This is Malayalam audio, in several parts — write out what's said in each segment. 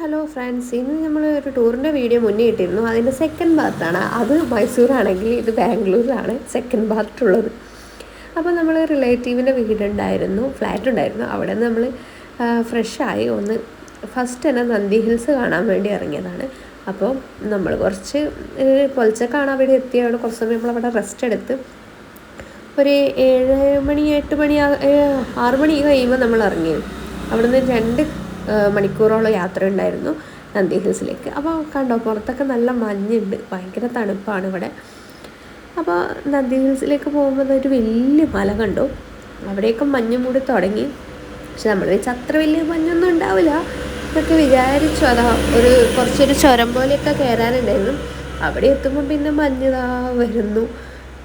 ഹലോ ഫ്രണ്ട്സ് ഇന്ന് നമ്മൾ ഒരു ടൂറിന്റെ വീഡിയോ മുന്നേ ഇട്ടിരുന്നു. അതിന്റെ സെക്കൻഡ് പാർട്ടാണ് അത് മൈസൂരാണെങ്കിൽ ഇത് ബാംഗ്ലൂരിലാണ് സെക്കൻഡ് ഉള്ളത്. അപ്പോൾ നമ്മൾ റിലേറ്റീവിന്റെ വീടുണ്ടായിരുന്നു ഫ്ലാറ്റ് ഉണ്ടായിരുന്നു. അവിടെ നിന്ന് നമ്മൾ ഫ്രഷായി ഒന്ന് ഫസ്റ്റ് തന്നെ നന്ദി ഹിൽസ് കാണാൻ വേണ്ടി ഇറങ്ങിയതാണ്. അപ്പോൾ നമ്മൾ കുറച്ച് പൊലച്ചക്കാണ് അവിടെ എത്തിയവിടെ. കുറച്ച് സമയം നമ്മളവിടെ റെസ്റ്റ് എടുത്ത് ഒരു ഏഴ് മണി എട്ട് മണി ആറ് മണി കഴിയുമ്പോൾ നമ്മൾ ഇറങ്ങി. അവിടുന്ന് രണ്ട് മണിക്കൂറോളം യാത്ര ഉണ്ടായിരുന്നു നന്ദി ഹിൽസിലേക്ക്. അപ്പോൾ കണ്ടോ പുറത്തൊക്കെ നല്ല മഞ്ഞുണ്ട്. ഭയങ്കര തണുപ്പാണ് ഇവിടെ. അപ്പോൾ നന്ദി ഹിൽസിലേക്ക് പോകുമ്പോൾ ഒരു വലിയ മല കണ്ടു. അവിടെയൊക്കെ മഞ്ഞ് മൂടി തുടങ്ങി. പക്ഷെ നമ്മൾ വെച്ച് അത്ര വലിയ മഞ്ഞൊന്നും ഉണ്ടാവില്ല. എന്നൊക്കെ വിചാരിച്ചു. അതാ ഒരു കുറച്ചൊരു ചുരം പോലെയൊക്കെ കയറാനുണ്ടായിരുന്നു. അവിടെ എത്തുമ്പോൾ പിന്നെ മഞ്ഞതാ വരുന്നു.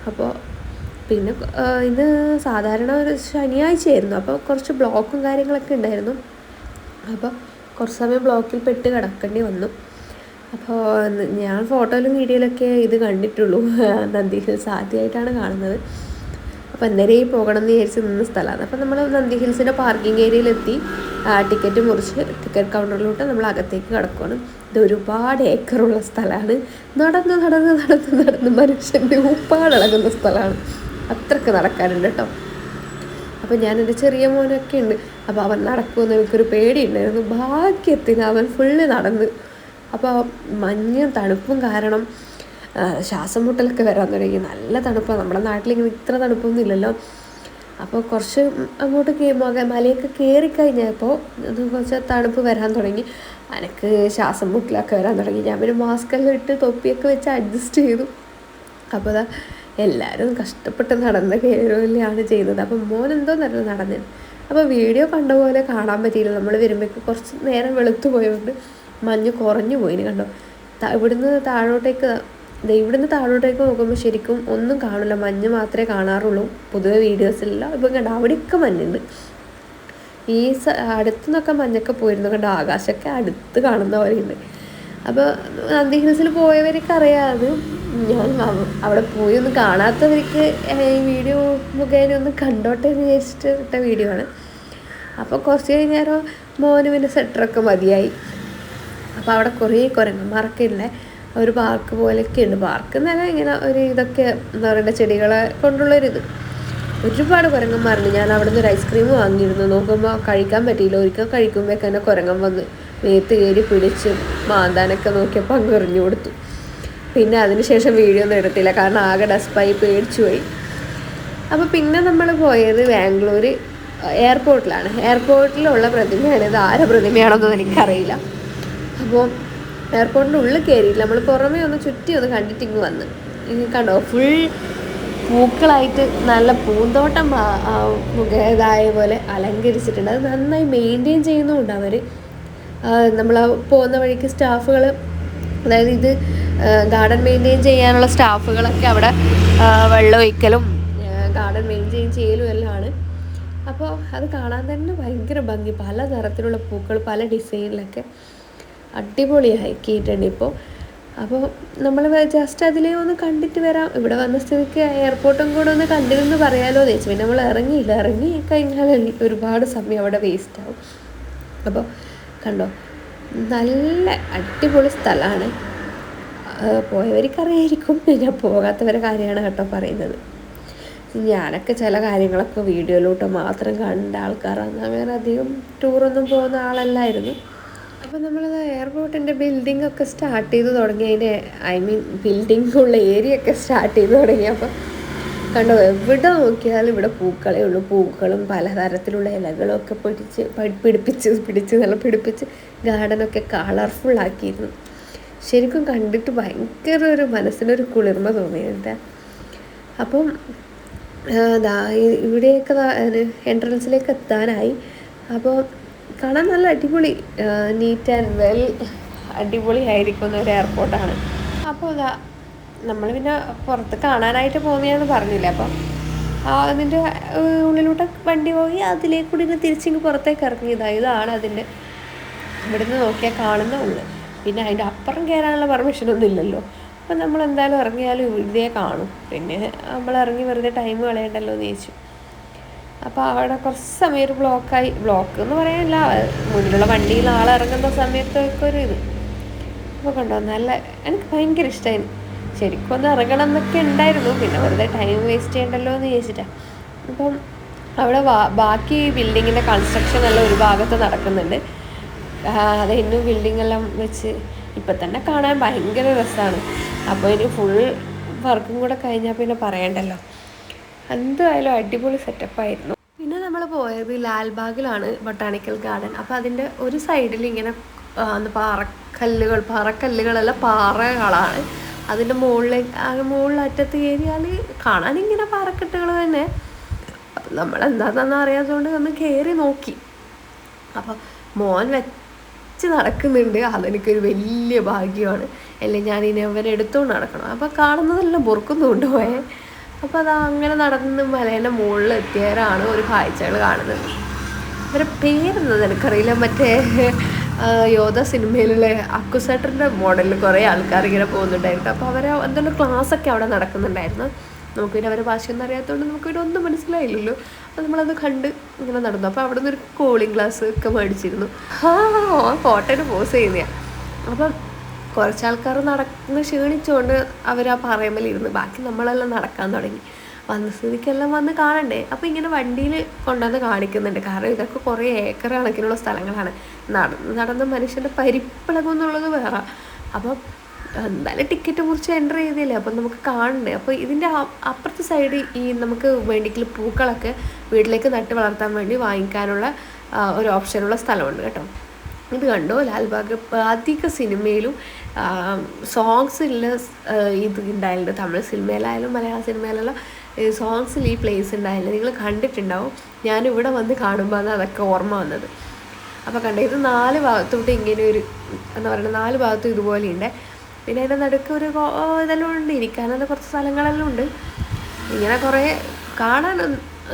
അപ്പോൾ പിന്നെ ഇത് സാധാരണ ഒരു ശനിയാഴ്ചയായിരുന്നു. അപ്പോൾ കുറച്ച് ബ്ലോക്കും കാര്യങ്ങളൊക്കെ ഉണ്ടായിരുന്നു. അപ്പോൾ കുറച്ച് സമയം ബ്ലോക്കിൽ പെട്ട് കിടക്കേണ്ടി വന്നു. അപ്പോൾ ഞാൻ ഫോട്ടോയിലും വീഡിയോയിലൊക്കെ ഇത് കണ്ടിട്ടുള്ളൂ. നന്ദി ഹിൽസ് ആദ്യമായിട്ടാണ് കാണുന്നത്. അപ്പോൾ അന്നേരം പോകണം എന്ന് വിചാരിച്ച് നിന്ന സ്ഥലമാണ്. അപ്പോൾ നമ്മൾ നന്ദി ഹിൽസിന്റെ പാർക്കിംഗ് ഏരിയയിലെത്തി. ടിക്കറ്റ് മുറിച്ച് ടിക്കറ്റ് കൗണ്ടറിലോട്ട് നമ്മൾ അകത്തേക്ക് കിടക്കുകയാണ് ഇത് ഒരുപാട് ഏക്കറുള്ള സ്ഥലമാണ്. നടന്ന് നടന്ന് നടന്ന് നടന്ന് മനുഷ്യന്റെ ഉപ്പാടിളകുന്ന സ്ഥലമാണ്. അത്രയ്ക്ക് നടക്കാനുണ്ട് കേട്ടോ. അപ്പോൾ ഞാൻ എന്റെ ചെറിയ മോനൊക്കെ ഉണ്ട്. അപ്പോൾ അവൻ നടക്കുമെന്ന് എനിക്കൊരു പേടിയുണ്ടായിരുന്നു. ഭാഗ്യത്തിന് അവൻ ഫുള്ള് നടന്ന്. അപ്പോൾ മഞ്ഞും തണുപ്പും കാരണം ശ്വാസം മുട്ടലൊക്കെ വരാൻ തുടങ്ങി. നല്ല തണുപ്പാണ് നമ്മുടെ നാട്ടിലിങ്ങനെ ഇത്ര തണുപ്പൊന്നും ഇല്ലല്ലോ. അപ്പോൾ കുറച്ച് അങ്ങോട്ട് മലയൊക്കെ കയറി കഴിഞ്ഞപ്പോൾ ഇത് കുറച്ച് തണുപ്പ് വരാൻ തുടങ്ങി. അനക്ക് ശ്വാസം മുട്ടലൊക്കെ വരാൻ തുടങ്ങി. ഞാൻ പിന്നെ മാസ്കെല്ലാം ഇട്ട് തൊപ്പിയൊക്കെ വെച്ച് അഡ്ജസ്റ്റ് ചെയ്തു. അപ്പോൾ എല്ലാവരും കഷ്ടപ്പെട്ട് നടന്ന കയറുകയാണ് ചെയ്തത്. അപ്പം മോൻ എന്തോ നല്ല നടന്നത് അപ്പോൾ വീഡിയോ കണ്ട പോലെ കാണാൻ പറ്റിയില്ല. നമ്മൾ വരുമ്പോഴേക്ക് കുറച്ച് നേരം വെളുത്തു പോയതുകൊണ്ട് മഞ്ഞ് കുറഞ്ഞു പോയിന് കണ്ടോ? ഇവിടുന്ന് താഴോട്ടേക്ക് ഇവിടുന്ന് താഴോട്ടേക്ക് നോക്കുമ്പോൾ ശരിക്കും ഒന്നും കാണില്ല മഞ്ഞ് മാത്രമേ കാണാറുള്ളൂ. പൊതുവെ വീഡിയോസിലില്ല ഇപ്പം കണ്ടോ? അവിടെയൊക്കെ മഞ്ഞുണ്ട്. ഈ സ അടുത്തു നിന്നൊക്കെ മഞ്ഞൊക്കെ പോയിരുന്നു. കണ്ടോ? ആകാശമൊക്കെ അടുത്ത് കാണുന്ന പോലെയുണ്ട്. അപ്പോൾ നന്ദി ഹിൽസിൽ പോയവർക്ക് അറിയാതെ ഞാൻ അവ- അവിടെ പോയി ഒന്ന് കാണാത്തവർക്ക് ഈ വീഡിയോ മുഖേന ഒന്ന് കണ്ടോട്ടെ എന്ന് വിചാരിച്ചിട്ട് ഇട്ട വീഡിയോ ആണ്. അപ്പോൾ കുറച്ച് കഴിഞ്ഞേരം മോന് പിന്നെ സെറ്ററൊക്കെ മതിയായി. അപ്പോൾ അവിടെ കുറേ കുരങ്ങന്മാരൊക്കെ ഉള്ള ഒരു പാർക്ക് പോലെയൊക്കെ ഉണ്ട്. പാർക്ക് എന്നല്ല ഇങ്ങനെ ഒരു ഇതൊക്കെ എന്താ പറയുക ചെടികളെ കൊണ്ടുള്ളൊരിത് ഒരുപാട് കുരങ്ങന്മാരുണ്ട്. ഞാൻ അവിടെ നിന്ന് ഒരു ഐസ്ക്രീം വാങ്ങിയിരുന്നു. നോക്കുമ്പോൾ കഴിക്കാൻ പറ്റിയില്ല. ഒരിക്കൽ കഴിക്കുമ്പോഴേക്ക് തന്നെ കുരങ്ങൻ വന്ന് മേത്ത് കയറി പിടിച്ച് മാന്താനൊക്കെ നോക്കിയപ്പോൾ അങ്ങ് എറിഞ്ഞു കൊടുത്തു. പിന്നെ അതിനുശേഷം വീഡിയോ ഒന്നും എടുത്തില്ല. കാരണം ആകെ ഡസ്പായി പേടിച്ചു പോയി. അപ്പോൾ പിന്നെ നമ്മൾ പോയത് ബാംഗ്ലൂർ എയർപോർട്ടിലാണ് എയർപോർട്ടിലുള്ള പ്രതിമയാണ് ഇത്. ആരെ പ്രതിമയാണെന്നൊന്നും എനിക്കറിയില്ല. അപ്പോൾ എയർപോർട്ടിന്റെ ഉള്ളിൽ കയറിയില്ല നമ്മൾ പുറമേ ഒന്ന് ചുറ്റി ഒന്ന് കണ്ടിട്ട് ഇങ്ങ് വന്ന്. ഇനി കണ്ടോ? ഫുൾ പൂക്കളായിട്ട് നല്ല പൂന്തോട്ടം മുഖേതായ പോലെ അലങ്കരിച്ചിട്ടുണ്ട്. അത് നന്നായി മെയിന്റെയിൻ ചെയ്യുന്നുണ്ട് അവർ നമ്മൾ പോകുന്ന വഴിക്ക് സ്റ്റാഫുകൾ അതായത് ഇത് ഗാർഡൻ മെയിന്റെയിൻ ചെയ്യാനുള്ള സ്റ്റാഫുകളൊക്കെ അവിടെ വെള്ളം ഒഴിക്കലും ഗാർഡൻ മെയിന്റെയിൻ ചെയ്യലും എല്ലാം ആണ് അപ്പോൾ അത് കാണാൻ തന്നെ ഭയങ്കര ഭംഗി. പല തരത്തിലുള്ള പൂക്കൾ പല ഡിസൈനിലൊക്കെ അടിപൊളിയാക്കിയിട്ടുണ്ട് ഇപ്പോൾ അപ്പോൾ നമ്മൾ ജസ്റ്റ് അതിലേ ഒന്ന് കണ്ടിട്ട് വരാം. ഇവിടെ വന്ന സ്ഥിതിക്ക് എയർപോർട്ടും കൂടെ ഒന്ന് കണ്ടിരുന്ന് പറയാലോ ചോദിച്ചു പിന്നെ നമ്മൾ ഇറങ്ങിയില്ല. ഇറങ്ങി കഴിഞ്ഞാൽ ഒരുപാട് സമയം അവിടെ വേസ്റ്റ് ആവും. അപ്പോൾ കണ്ടോ? നല്ല അടിപൊളി സ്ഥലമാണ്. പോയവർക്കറിയായിരിക്കും. ഞാൻ പോകാത്തവരെ കാര്യമാണ് കേട്ടോ പറയുന്നത്. ഞാനൊക്കെ ചില കാര്യങ്ങളൊക്കെ വീഡിയോയിലോട്ട് മാത്രം കണ്ട ആൾക്കാരാണ്. അങ്ങനെ അധികം ടൂറൊന്നും പോകുന്ന ആളല്ലായിരുന്നു. അപ്പോൾ നമ്മളത് എയർപോർട്ടിന്റെ ബിൽഡിംഗ് ഒക്കെ സ്റ്റാർട്ട് ചെയ്ത് തുടങ്ങി. അതിന്റെ ഐ മീൻ ബിൽഡിങ്ങുള്ള ഏരിയ ഒക്കെ സ്റ്റാർട്ട് ചെയ്ത് തുടങ്ങി. തുടങ്ങിയപ്പോൾ കണ്ടോ എവിടെ നോക്കിയാലും ഇവിടെ പൂക്കളേ ഉള്ളൂ. പൂക്കളും പലതരത്തിലുള്ള ഇലകളും ഒക്കെ പിടിച്ച് പിടിപ്പിച്ച് പിടിച്ച് നല്ല പിടിപ്പിച്ച് ഗാർഡനൊക്കെ കളർഫുള്ളാക്കിയിരുന്നു ശരിക്കും കണ്ടിട്ട് ഭയങ്കര ഒരു മനസ്സിനൊരു കുളിർമ തോന്നിയിട്ട് അപ്പം ഇവിടെയൊക്കെ എൻട്രൻസിലേക്ക് എത്താനായി. അപ്പോൾ കാണാൻ നല്ല അടിപൊളി നീറ്റ് ആൻഡ് വെൽ അടിപൊളിയായിരിക്കുന്ന ഒരു എയർപോർട്ടാണ് അപ്പോൾ അതാ നമ്മൾ പിന്നെ പുറത്ത് കാണാനായിട്ട് പോകുന്നതെന്ന് പറഞ്ഞില്ല അപ്പം അതിന്റെ ഉള്ളിലോട്ട് വണ്ടി പോയി അതിലേക്കൂടി തിരിച്ചിങ്ങ് പുറത്തേക്ക് ഇറങ്ങിയതാണ് ഇതാണ് അതിന്റെ ഇവിടുന്ന് നോക്കിയാൽ കാണുന്ന ഉള്ളു. പിന്നെ അതിന്റെ അപ്പുറം കയറാനുള്ള പെർമിഷനൊന്നും ഇല്ലല്ലോ. അപ്പം നമ്മൾ എന്തായാലും ഇറങ്ങിയാലും ഇതേ കാണും. പിന്നെ നമ്മൾ ഇറങ്ങി വെറുതെ ടൈം കളയണ്ടല്ലോ എന്ന് ചോദിച്ചു അപ്പോൾ അവിടെ കുറച്ച് സമയം ഒരു ബ്ലോക്കായി ബ്ലോക്ക് എന്ന് പറയാനില്ല മുന്നിലുള്ള വണ്ടിയിൽ ആളിറങ്ങുന്ന സമയത്തൊക്കെ ഒരു ഇത്. അപ്പോൾ കണ്ടോ നല്ല എനിക്ക് ഭയങ്കര ഇഷ്ടമായി ശരിക്കും ഒന്ന് ഇറങ്ങണം എന്നൊക്കെ ഉണ്ടായിരുന്നു. പിന്നെ വെറുതെ ടൈം വേസ്റ്റ് ചെയ്യണ്ടല്ലോ എന്ന് ചോദിച്ചിട്ടാണ് അപ്പം അവിടെ ബാക്കി ബിൽഡിങ്ങിന്റെ കൺസ്ട്രക്ഷൻ എല്ലാം ഒരു ഭാഗത്ത് നടക്കുന്നുണ്ട്. അത് ഇന്നും ബിൽഡിംഗ് എല്ലാം വെച്ച് ഇപ്പം തന്നെ കാണാൻ ഭയങ്കര രസമാണ് അപ്പോൾ ഇനി ഫുൾ വർക്കും കൂടെ കഴിഞ്ഞാൽ പിന്നെ പറയണ്ടല്ലോ. എന്തായാലും അടിപൊളി സെറ്റപ്പായിരുന്നു പിന്നെ നമ്മൾ പോയത് ലാൽബാഗിലാണ് ബൊട്ടാണിക്കൽ ഗാർഡൻ. അപ്പോൾ അതിന്റെ ഒരു സൈഡിൽ ഇങ്ങനെ പാറക്കല്ലുകൾ പാറക്കല്ലുകളല്ല പാറകളാണ്. അതിന്റെ മുകളിൽ മുകളിലറ്റത്ത് കയറിയാൽ കാണാൻ ഇങ്ങനെ പാറക്കെട്ടുകൾ തന്നെ. അപ്പം നമ്മൾ എന്താണെന്ന് അറിയാത്തതുകൊണ്ട് ഒന്ന് കയറി നോക്കി. അപ്പോൾ മോൻ വെച്ച് നടക്കുന്നുണ്ട്. അതെനിക്കൊരു വലിയ ഭാഗ്യമാണ്. അല്ലെ ഞാൻ ഇനി അവരെ എടുത്തുകൊണ്ട് നടക്കണം. അപ്പോൾ കാണുന്നതെല്ലാം പൊറുക്കുന്നുണ്ട് പോയെ അപ്പോൾ അത് അങ്ങനെ നടന്ന് മലേന്റെ മുകളിൽ എത്തിയവരാണ് ഒരു കാഴ്ചകൾ കാണുന്നത്. അവരെ പേരെന്നത് എനിക്കറിയില്ല മറ്റേ യോധ സിനിമയിലുള്ള അക്കുസേട്ടറിന്റെ മോഡലിൽ കുറേ ആൾക്കാർ ഇങ്ങനെ പോകുന്നുണ്ടായിരുന്നു. അപ്പോൾ അവർ എന്തെങ്കിലും ക്ലാസ്സൊക്കെ അവിടെ നടക്കുന്നുണ്ടായിരുന്നു. നമുക്ക് പിന്നെ അവരെ ഭാഷയൊന്നും അറിയാത്തതുകൊണ്ട് നമുക്ക് ഇവിടെ ഒന്നും മനസ്സിലായില്ലല്ലോ. നമ്മളത് കണ്ട് ഇങ്ങനെ നടന്നു. അപ്പോൾ അവിടെ നിന്ന് ഒരു കൂളിംഗ് ഗ്ലാസ് ഒക്കെ മേടിച്ചിരുന്നു. ആ ഫോട്ടോയിൽ പോസ് ചെയ്യുന്നതാണ് അപ്പം കുറച്ച് ആൾക്കാർ നടന്ന് ക്ഷീണിച്ചുകൊണ്ട് അവർ ആ പറയുമ്പോൾ ബാക്കി നമ്മളെല്ലാം നടക്കാൻ തുടങ്ങി. വന്ന സ്ഥിതിക്കെല്ലാം വന്ന് കാണണ്ടേ? അപ്പോൾ ഇങ്ങനെ വണ്ടിയിൽ കൊണ്ടുവന്ന് കാണിക്കുന്നുണ്ട്. കാരണം ഇതൊക്കെ കുറേ ഏക്കർ കണക്കിനുള്ള സ്ഥലങ്ങളാണ്. നടന്ന് നടന്ന മനുഷ്യന്റെ പരിപ്പിളകും എന്നുള്ളത് വേറെ. അപ്പം എന്തായാലും ടിക്കറ്റ് മുറിച്ച് എന്റർ ചെയ്തില്ലേ അപ്പം നമുക്ക് കാണണ്ടേ. അപ്പോൾ ഇതിന്റെ അപ്പുറത്തെ സൈഡ് ഈ നമുക്ക് വേണ്ടിയിട്ടുള്ള പൂക്കളൊക്കെ വീട്ടിലേക്ക് നട്ട് വളർത്താൻ വേണ്ടി വാങ്ങിക്കാനുള്ള ഒരു ഓപ്ഷനുള്ള സ്ഥലമുണ്ട് കേട്ടോ. ഇത് കണ്ടോ? ലാൽബാഗ് അധിക സിനിമയിലും സോങ്സിൽ ഇത് ഉണ്ടായിട്ടുണ്ട് തമിഴ് സിനിമയിലായാലും മലയാള സിനിമയിലെല്ലാം സോങ്സിൽ ഈ പ്ലേസ് ഉണ്ടായില്ല നിങ്ങൾ കണ്ടിട്ടുണ്ടാവും. ഞാനിവിടെ വന്ന് കാണുമ്പോൾ ആണ് അതൊക്കെ ഓർമ്മ വന്നത്. അപ്പോൾ കണ്ടേ? ഇത് നാല് ഭാഗത്തോട്ട് ഇങ്ങനെ ഒരു എന്താ പറയുക നാല് ഭാഗത്തും ഇതുപോലെ ഉണ്ട് പിന്നെ അതിന്റെ നടുക്ക് ഒരു ഇതെല്ലാം ഉണ്ട്. ഇരിക്കാനുള്ള കുറച്ച് സ്ഥലങ്ങളെല്ലാം ഉണ്ട്. ഇങ്ങനെ കുറേ കാണാൻ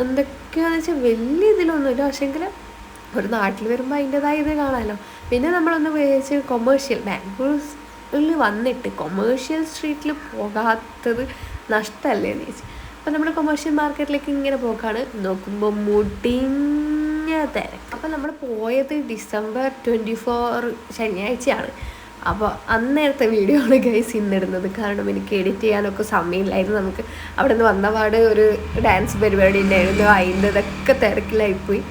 എന്തൊക്കെയാണെന്ന് വെച്ചാൽ വലിയ ഇതിലൊന്നുമില്ല. പക്ഷേങ്കിൽ ഒരു നാട്ടിൽ വരുമ്പോൾ അതിന്റെതായ ഇത് കാണാമല്ലോ പിന്നെ നമ്മളൊന്ന് വിചാരിച്ച് കൊമേഴ്ഷ്യൽ ബാംഗ്ലൂരിൽ വന്നിട്ട് കൊമേഴ്ഷ്യൽ സ്ട്രീറ്റിൽ പോകാത്തത് നഷ്ടമല്ലേ എന്ന് ചോദിച്ചു. അപ്പോൾ നമ്മൾ കൊമേഴ്ഷ്യൽ മാർക്കറ്റിലേക്ക് ഇങ്ങനെ പോക്കാണ്. നോക്കുമ്പോൾ മുടിഞ്ഞ തിരക്ക്. അപ്പോൾ നമ്മൾ പോയത് ഡിസംബർ ട്വന്റി ഫോർ ശനിയാഴ്ചയാണ്. അപ്പോൾ അന്നേരത്തെ വീഡിയോ ആണ് ഗൈസ് ഇന്നിടുന്നത്. കാരണം എനിക്ക് എഡിറ്റ് ചെയ്യാനൊക്കെ സമയമില്ലായിരുന്നു. നമുക്ക് അവിടെ നിന്ന് വന്നപാട് ഒരു ഡാൻസ് പരിപാടി ഉണ്ടായിരുന്നു. അതിന്റെ ഇതൊക്കെ തിരക്കിലായിപ്പോയി.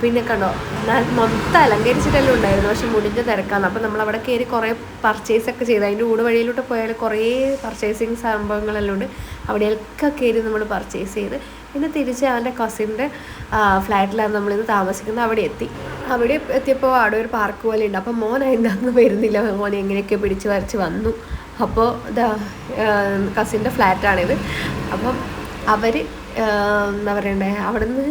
പിന്നെ കണ്ടോ? മൊത്തം അലങ്കരിച്ചിട്ടെല്ലാം ഉണ്ടായിരുന്നു. പക്ഷെ മുടിഞ്ഞ തിരക്കാണ്. അപ്പോൾ നമ്മൾ അവിടെ കയറി കുറേ പർച്ചേസ് ഒക്കെ ചെയ്തു. അതിന്റെ കൂടെ വഴിയിലോട്ട് പോയാൽ കുറേ പർച്ചേസിങ് സംഭവങ്ങളെല്ലാം ഉണ്ട്. അവിടെയൊക്കെ കയറി നമ്മൾ പർച്ചേസ് ചെയ്ത് പിന്നെ തിരിച്ച് അവന്റെ കസിന്റെ ഫ്ലാറ്റിലാണ് നമ്മളിന്ന് താമസിക്കുന്നത്. അവിടെ എത്തി. അവിടെ എത്തിയപ്പോൾ അവിടെ ഒരു പാർക്ക് പോലെ ഉണ്ട്. അപ്പോൾ മോൻ അന്ന് വരുന്നില്ല. മോൻ എങ്ങനെയൊക്കെ പിടിച്ച് വരച്ച് വന്നു. അപ്പോൾ കസിന്റെ ഫ്ലാറ്റാണിത് അപ്പം അവർ എന്താ പറയണ്ടേ അവിടെ നിന്ന്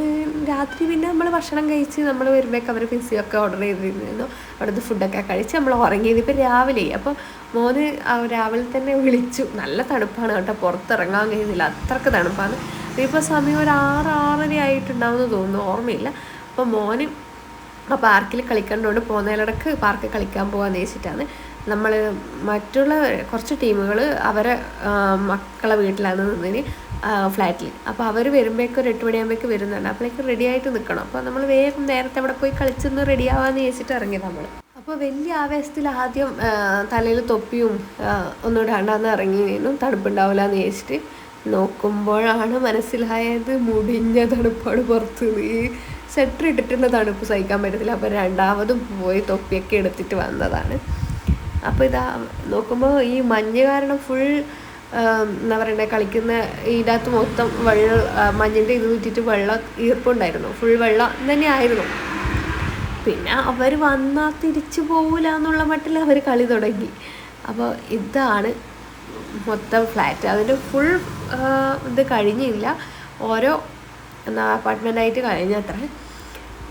രാത്രി പിന്നെ നമ്മൾ ഭക്ഷണം കഴിച്ച് നമ്മൾ വരുമ്പോഴേക്ക് അവർ പിസിയൊക്കെ ഓർഡർ ചെയ്തിരുന്നു. അവിടെ നിന്ന് ഫുഡൊക്കെ കഴിച്ച് നമ്മൾ ഉറങ്ങിയത് ഇപ്പം രാവിലെ. അപ്പോൾ മോന് രാവിലെ തന്നെ വിളിച്ചു. നല്ല തണുപ്പാണ് കേട്ടോ. പുറത്തിറങ്ങാൻ കഴിയുന്നില്ല. അത്രയ്ക്ക് തണുപ്പാണ്. ഇപ്പോൾ സമയം ഒരു ആറ് ആറര ആയിട്ടുണ്ടാവുമെന്ന് തോന്നുന്നു. ഓർമ്മയില്ല. അപ്പോൾ മോന് ആ പാർക്കിൽ കളിക്കേണ്ടതുകൊണ്ട് പോകുന്നതിലിടക്ക് പാർക്കിൽ കളിക്കാൻ പോകാമെന്ന് വെച്ചിട്ടാണ് നമ്മൾ മറ്റുള്ള കുറച്ച് ടീമുകൾ അവരെ മക്കളെ വീട്ടിലാണ് നിന്നതിന് ഫ്ലാറ്റിൽ അപ്പോൾ അവർ വരുമ്പോഴേക്കും ഒരു എട്ട് മണിയാകുമ്പോഴേക്ക് വരുന്നുണ്ട്. അപ്പോഴേക്കും റെഡി ആയിട്ട് നിൽക്കണം. അപ്പോൾ നമ്മൾ വേഗം നേരത്തെ അവിടെ പോയി കളിച്ചൊന്ന് റെഡി ആവാമെന്ന് ചോദിച്ചിട്ട് ഇറങ്ങി നമ്മൾ അപ്പോൾ വലിയ ആവേശത്തിൽ ആദ്യം തലയിൽ തൊപ്പിയും ഒന്നും ഇടാണ്ടാന്ന് ഇറങ്ങി. നിന്നും തണുപ്പുണ്ടാവില്ല എന്ന് ചോദിച്ചിട്ട് നോക്കുമ്പോഴാണ് മനസ്സിലായത് മുടിഞ്ഞ തണുപ്പാണ് പുറത്ത് ഈ സ്വെറ്റർ ഇട്ടിട്ടുള്ള തണുപ്പ് സഹിക്കാൻ പറ്റത്തില്ല. അപ്പോൾ രണ്ടാമതും പോയി തൊപ്പിയൊക്കെ എടുത്തിട്ട് വന്നതാണ്. അപ്പോൾ ഇതാ നോക്കുമ്പോൾ ഈ മഞ്ഞ് കാരണം ഫുൾ എന്താ പറയണ്ടേ കളിക്കുന്ന ഇതിനകത്ത് മൊത്തം വെള്ളം മഞ്ഞിന്റെ ഇത് വിറ്റിട്ട് വെള്ളം ഈർപ്പുണ്ടായിരുന്നു ഫുൾ വെള്ളം തന്നെ ആയിരുന്നു. പിന്നെ അവർ വന്നാൽ തിരിച്ചു പോകില്ല എന്നുള്ള മട്ടിൽ അവർ കളി തുടങ്ങി. അപ്പോൾ ഇതാണ് മൊത്തം ഫ്ലാറ്റ്. അതിന്റെ ഫുൾ ഇത് കഴിഞ്ഞില്ല. ഓരോ എന്നാ അപ്പാർട്ട്മെന്റായിട്ട് കഴിഞ്ഞത്ര.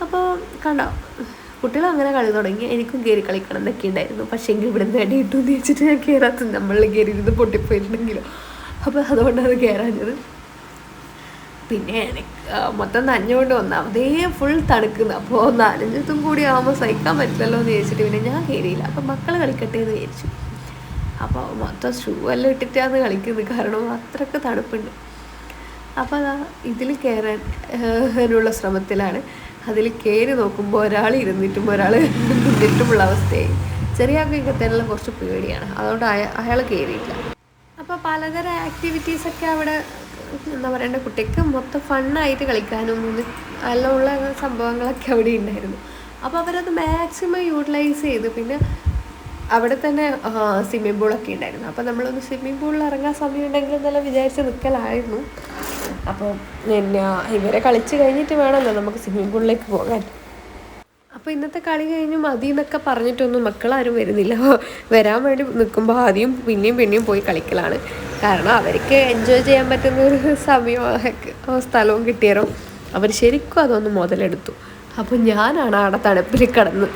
അപ്പോൾ കണ്ടോ കുട്ടികൾ അങ്ങനെ കളി തുടങ്ങി. എനിക്കും കയറി കളിക്കണം എന്നൊക്കെ ഉണ്ടായിരുന്നു. പക്ഷേ എങ്കിൽ ഇവിടെ നിന്ന് അടി എന്ന് വെച്ചിട്ട് ഞാൻ കയറാത്ത നമ്മളിൽ കയറി ഇരുന്ന് പൊട്ടിപ്പോയിട്ടുണ്ടെങ്കിലോ. അപ്പോൾ അതുകൊണ്ടാണ് കയറാഞ്ഞത് പിന്നെ എനിക്ക് മൊത്തം നഞ്ഞുകൊണ്ട് ഒന്നാമതേ ഫുൾ തണുക്കുന്നു. അപ്പോൾ നനഞ്ഞതും കൂടി ആകുമ്പോൾ സഹിക്കാൻ പറ്റില്ലല്ലോ എന്ന് ചോദിച്ചിട്ട് പിന്നെ ഞാൻ കയറിയില്ല അപ്പം മക്കൾ കളിക്കട്ടെ എന്ന് വിചാരിച്ചു. അപ്പോൾ മൊത്തം ഷൂ എല്ലാം ഇട്ടിട്ടാണ് കളിക്കുന്നത് കാരണം അത്രയ്ക്ക് തണുപ്പുണ്ട്. അപ്പോൾ അതാ ഇതിൽ കയറാൻ അതിനുള്ള ശ്രമത്തിലാണ്. അതിൽ കയറി നോക്കുമ്പോൾ ഒരാൾ ഇരുന്നിട്ടും ഒരാൾ നിന്നിട്ടുമുള്ള അവസ്ഥയായി. ചെറിയ ആൾക്കൊക്കെ കുറച്ച് പേടിയാണ്. അതുകൊണ്ട് അയാൾ കയറിയില്ല അപ്പോൾ പലതരം ആക്ടിവിറ്റീസൊക്കെ അവിടെ എന്താ പറയേണ്ട കുട്ടിക്ക് മൊത്തം ഫണ്ണായിട്ട് കളിക്കാനും എല്ലാം ഉള്ള സംഭവങ്ങളൊക്കെ അവിടെ ഉണ്ടായിരുന്നു. അപ്പോൾ അവരത് മാക്സിമം യൂട്ടിലൈസ് ചെയ്തു. പിന്നെ അവിടെ തന്നെ സ്വിമ്മിംഗ് പൂളൊക്കെ ഉണ്ടായിരുന്നു. അപ്പോൾ നമ്മളൊന്ന് സ്വിമ്മിംഗ് പൂളിൽ ഇറങ്ങാൻ സമയം ഉണ്ടെങ്കിൽ എന്നെല്ലാം വിചാരിച്ച് നിൽക്കലായിരുന്നു അപ്പോൾ പിന്നെ ഇവരെ കളിച്ച് കഴിഞ്ഞിട്ട് വേണമല്ലോ നമുക്ക് സ്വിമ്മിംഗ് പൂളിലേക്ക് പോകാൻ. അപ്പോൾ ഇന്നത്തെ കളി കഴിഞ്ഞ് മതി എന്നൊക്കെ പറഞ്ഞിട്ടൊന്നും മക്കളാരും വരുന്നില്ല. വരാൻ വേണ്ടി നിൽക്കുമ്പോൾ ആദ്യം പിന്നെയും പിന്നെയും പോയി കളിക്കലാണ്. കാരണം അവർക്ക് എൻജോയ് ചെയ്യാൻ പറ്റുന്ന ഒരു സമയവും സ്ഥലവും കിട്ടിയാലും അവർ ശരിക്കും അതൊന്ന് മുതലെടുത്തു. അപ്പോൾ ഞാനാണ് അവിടെ തണുപ്പിൽ കിടന്ന്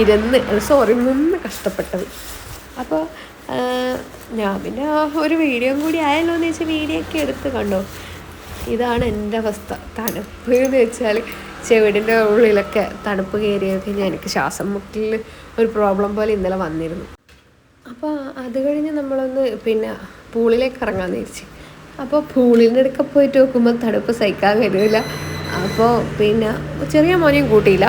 ഇരുന്ന് സോറി നിന്ന് കഷ്ടപ്പെട്ടത്. അപ്പോൾ ഞാൻ പിന്നെ ഒരു വീഡിയോ കൂടി ആയല്ലോ എന്ന് വെച്ചാൽ വീഡിയോ ഒക്കെ എടുത്ത് കണ്ടോ? ഇതാണ് എന്റെ അവസ്ഥ. തണുപ്പ് എന്ന് വെച്ചാൽ ചെവിടിന്റെ ഉള്ളിലൊക്കെ തണുപ്പ് കയറിയൊക്കെ ഞാൻ എനിക്ക് ശ്വാസം മുട്ടിൽ ഒരു പ്രോബ്ലം പോലെ ഇന്നലെ വന്നിരുന്നു. അപ്പോൾ അത് കഴിഞ്ഞ് നമ്മളൊന്ന് പിന്നെ പൂളിലേക്ക് ഇറങ്ങാമെന്ന് വിചാരിച്ചു. അപ്പോൾ പൂളിന്റെ അടുക്ക പോയിട്ട് നോക്കുമ്പോൾ തണുപ്പ് സഹിക്കാൻ കഴിയില്ല അപ്പോൾ പിന്നെ ചെറിയ മോനെയും കൂട്ടിയില്ല.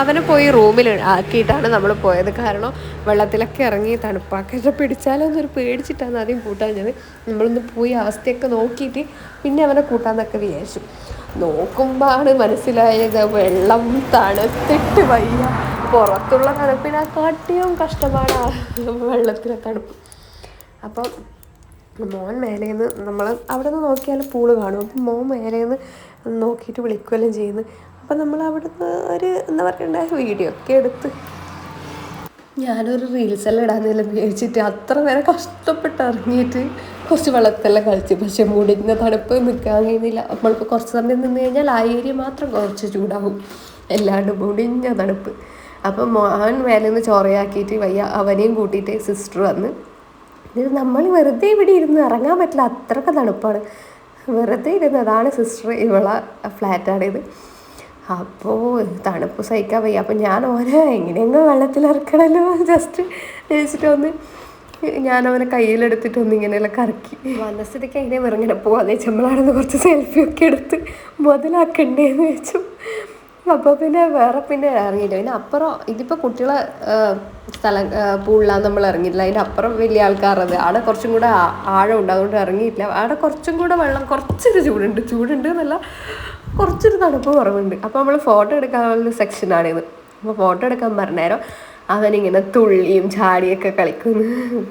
അവനെ പോയി റൂമിൽ ആക്കിയിട്ടാണ് നമ്മൾ പോയത്. കാരണം വെള്ളത്തിലൊക്കെ ഇറങ്ങി തണുപ്പാക്കി. പിടിച്ചാലോ എന്നൊരു പേടിച്ചിട്ടാണ് ആദ്യം കൂട്ടാഞ്ഞത്. നമ്മളൊന്ന് പോയി അവസ്ഥയൊക്കെ നോക്കിയിട്ട് പിന്നെ അവനെ കൂട്ടാന്നൊക്കെ വിചാരിച്ചു. നോക്കുമ്പോഴാണ് മനസ്സിലായത്. വെള്ളം തണുത്തിട്ട് വയ്യ. പുറത്തുള്ള തണുപ്പിനെക്കാട്ടിയും കഷ്ടമാണ് വെള്ളത്തിലെ തണുപ്പ്. അപ്പം മോൻ മേലേന്ന് നമ്മൾ അവിടെ നിന്ന് നോക്കിയാൽ പൂൾ കാണും. അപ്പം മോൻ മേലേന്ന് നോക്കിയിട്ട് വിളിക്കുകയെല്ലാം ചെയ്യുന്നു. അപ്പം നമ്മൾ അവിടുന്ന് ഒരു എന്താ പറയണ്ടേ വീഡിയോ ഒക്കെ എടുത്ത്. ഞാനൊരു റീൽസ് എല്ലാം ഇടാന്നെല്ലാം വിചാരിച്ചിട്ട് അത്ര നേരം കഷ്ടപ്പെട്ട് ഇറങ്ങിയിട്ട് കുറച്ച് വെള്ളത്തെല്ലാം കഴിച്ചു പക്ഷേ മുടിഞ്ഞ തണുപ്പ് നിൽക്കാൻ കഴിയുന്നില്ല. നമ്മളിപ്പോൾ കുറച്ച് സമയം നിന്ന് കഴിഞ്ഞാൽ ആ ഏരിയ മാത്രം കുറച്ച് ചൂടാവും. എല്ലാണ്ട് മുടിഞ്ഞ തണുപ്പ്. അപ്പം മോൻ മേലെ നിന്ന് ചോറയാക്കിയിട്ട് വയ്യ. അവനെയും കൂട്ടിയിട്ട് സിസ്റ്റർ വന്ന് ഇത് നമ്മൾ വെറുതെ ഇവിടെ ഇരുന്ന് ഇറങ്ങാൻ പറ്റില്ല. അത്രയ്ക്ക് തണുപ്പാണ്. വെറുതെ ഇരുന്ന്. അതാണ് സിസ്റ്റർ ഇവളെ ഫ്ലാറ്റാണിത് അപ്പോൾ തണുപ്പ് സഹിക്കാൻ വയ്യ. അപ്പം ഞാൻ ഓനെ എങ്ങനെയെങ്കിലും വെള്ളത്തിലിറക്കണമല്ലോ ജസ്റ്റ് വെച്ചിട്ട് ഞാൻ അവനെ കയ്യിലെടുത്തിട്ട് ഒന്ന് കറക്കി. വന്ന സ്ഥിതിക്ക് അതിനെ വെറുങ്ങനെ പോവാന്ന് വെച്ചാൽ നമ്മളവിടുന്ന് കുറച്ച് സെൽഫിയൊക്കെ എടുത്ത് മുതലാക്കണ്ടേന്ന് വെച്ചു. അപ്പോൾ പിന്നെ വേറെ പിന്നെ ഇറങ്ങിയില്ല പിന്നെ അപ്പുറം ഇതിപ്പോൾ കുട്ടികളെ സ്ഥലം പൂളിലാണ് നമ്മൾ ഇറങ്ങിയില്ല അതിന്റെ അപ്പുറം വലിയ ആൾക്കാരത്. അവിടെ കുറച്ചും കൂടെ ആഴം ഉണ്ട്. അതുകൊണ്ട് ഇറങ്ങിയില്ല അവിടെ കുറച്ചും കൂടെ വെള്ളം കുറച്ചൊരു ചൂടുണ്ട്. ചൂടുണ്ട് എന്നല്ല കുറച്ചൊരു തണുപ്പ് കുറവുണ്ട്. അപ്പോൾ നമ്മൾ ഫോട്ടോ എടുക്കാനുള്ള സെക്ഷനാണിത്. അപ്പോൾ ഫോട്ടോ എടുക്കാൻ പറഞ്ഞേരം അവനിങ്ങനെ തുള്ളിയും ചാടിയൊക്കെ കളിക്കുന്നു.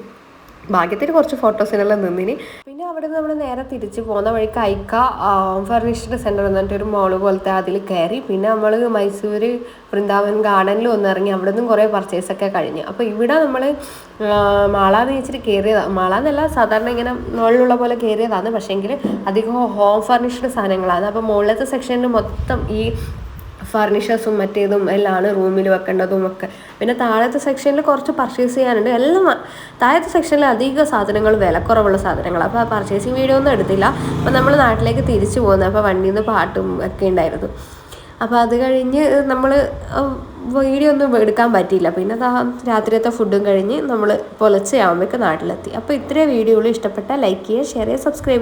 ഭാഗ്യത്തിന് കുറച്ച് ഫോട്ടോസിനെല്ലാം നിന്നിന്. പിന്നെ അവിടെ നിന്ന് നമ്മൾ നേരെ തിരിച്ച് പോകുന്ന വഴിക്ക് ഐക്ക ഫർണിഷ്ഡ് സെന്റർ എന്നിട്ട് ഒരു മോൾ പോലത്തെ അതിൽ കയറി. പിന്നെ നമ്മൾ മൈസൂർ വൃന്ദാവൻ ഗാർഡനിൽ ഒന്ന് ഇറങ്ങി അവിടെ നിന്നും കുറേ പർച്ചേസൊക്കെ കഴിഞ്ഞു. അപ്പോൾ ഇവിടെ നമ്മൾ മാളാന്ന് വെച്ചിട്ട് കയറിയതാണ് മാളാന്നല്ല സാധാരണ ഇങ്ങനെ മുകളിലുള്ള പോലെ കയറിയതാണ്. പക്ഷേങ്കിൽ അധികം ഹോം ഫർണിഷ്ഡ് സാധനങ്ങളാണ്. അപ്പോൾ മുകളിലത്തെ സെക്ഷനിൽ മൊത്തം ഈ ഫർണിഷേഴ്സും മറ്റേതും എല്ലാമാണ് റൂമിൽ വെക്കേണ്ടതും ഒക്കെ പിന്നെ താഴത്തെ സെക്ഷനിൽ കുറച്ച് പർച്ചേസ് ചെയ്യാനുണ്ട്. എല്ലാം താഴത്തെ സെക്ഷനിൽ അധിക സാധനങ്ങൾ വിലക്കുറവുള്ള സാധനങ്ങൾ അപ്പോൾ പർച്ചേസിങ് വീഡിയോ ഒന്നും എടുത്തില്ല. അപ്പോൾ നമ്മൾ നാട്ടിലേക്ക് തിരിച്ചു പോകുന്നത് അപ്പോൾ വണ്ടിയിൽ നിന്ന് പാട്ടും ഒക്കെ ഉണ്ടായിരുന്നു. അപ്പോൾ അത് കഴിഞ്ഞ് നമ്മൾ വീഡിയോ ഒന്നും എടുക്കാൻ പറ്റിയില്ല. പിന്നെ രാത്രിയത്തെ ഫുഡും കഴിഞ്ഞ് നമ്മൾ പുലച്ചയാകുമ്പോഴേക്ക് നാട്ടിലെത്തി. അപ്പോൾ ഇത്രയും വീഡിയോകൾ ഇഷ്ടപ്പെട്ടാൽ ലൈക്ക് ചെയ്യുക ഷെയർ ചെയ്യുക സബ്സ്ക്രൈബ്